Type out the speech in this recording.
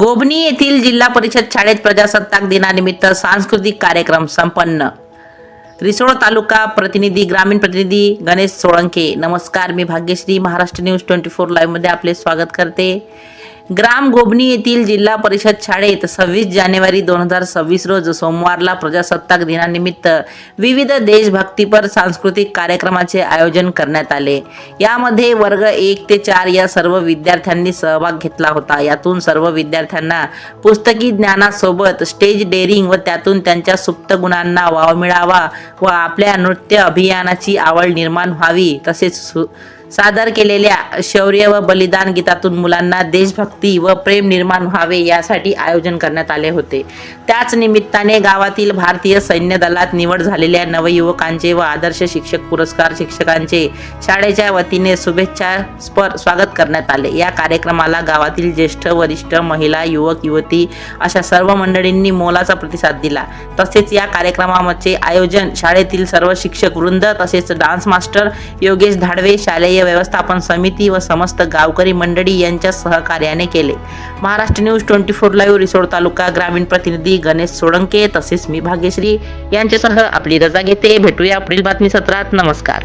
गोबनी येथील जिल्हा परिषद शाळेत प्रजासत्ताक दिनानिमित्त सांस्कृतिक कार्यक्रम संपन्न. रिसोड तालुका प्रतिनिधी ग्रामीण प्रतिनिधी गणेश सोळंके. नमस्कार मी Bhagyashree. Maharashtra news twenty four लाईव्हमध्ये आपले स्वागत करते. ग्राम गोबनी येथील जिल्हा परिषद शाळेत सव्वीस जानेवारी दोन हजार सव्वीस रोज सोमवारला प्रजासत्ताक दिनानिमित्त विविध देशभक्तीपर सांस्कृतिक कार्यक्रमाचे आयोजन करण्यात आले. यामध्ये वर्ग एक ते चार या सर्व विद्यार्थ्यांनी सहभाग घेतला होता. यातून सर्व विद्यार्थ्यांना पुस्तकी ज्ञानासोबत स्टेज डेअरिंग व त्यातून त्यांच्या सुप्त गुणांना वाव मिळावा व आपल्या नृत्य अभियानाची आवड निर्माण व्हावी तसेच सु- सादर केलेल्या शौर्य व बलिदान गीतातून मुलांना देशभक्ती व प्रेम निर्माण व्हावे यासाठी आयोजन करण्यात आले होते. त्याच निमित्ताने गावातील भारतीय सैन्य दलात निवड झालेल्या नवयुवकांचे व आदर्श शिक्षक पुरस्कार शिक्षकांचे शाळेच्या वतीने शुभेच्छा स्पर स्वागत करण्यात आले. या कार्यक्रमाला गावातील ज्येष्ठ वरिष्ठ महिला युवक युवती अशा सर्व मंडळींनी मोलाचा प्रतिसाद दिला. तसेच या कार्यक्रमाचे आयोजन शाळेतील सर्व शिक्षक वृंद तसेच डान्स मास्टर योगेश धाडवे शालेय व्यवस्थापन समिती व समस्त गावकरी मंडळी यांच्या सहकार्याने केले. Maharashtra news twenty four live Risod तालुका ग्रामीण प्रतिनिधी गणेश सोळंके तसेच मी भाग्यश्री यांच्यासह आपली रजा घेते. भेटूया पुढील बातमी सत्रात नमस्कार.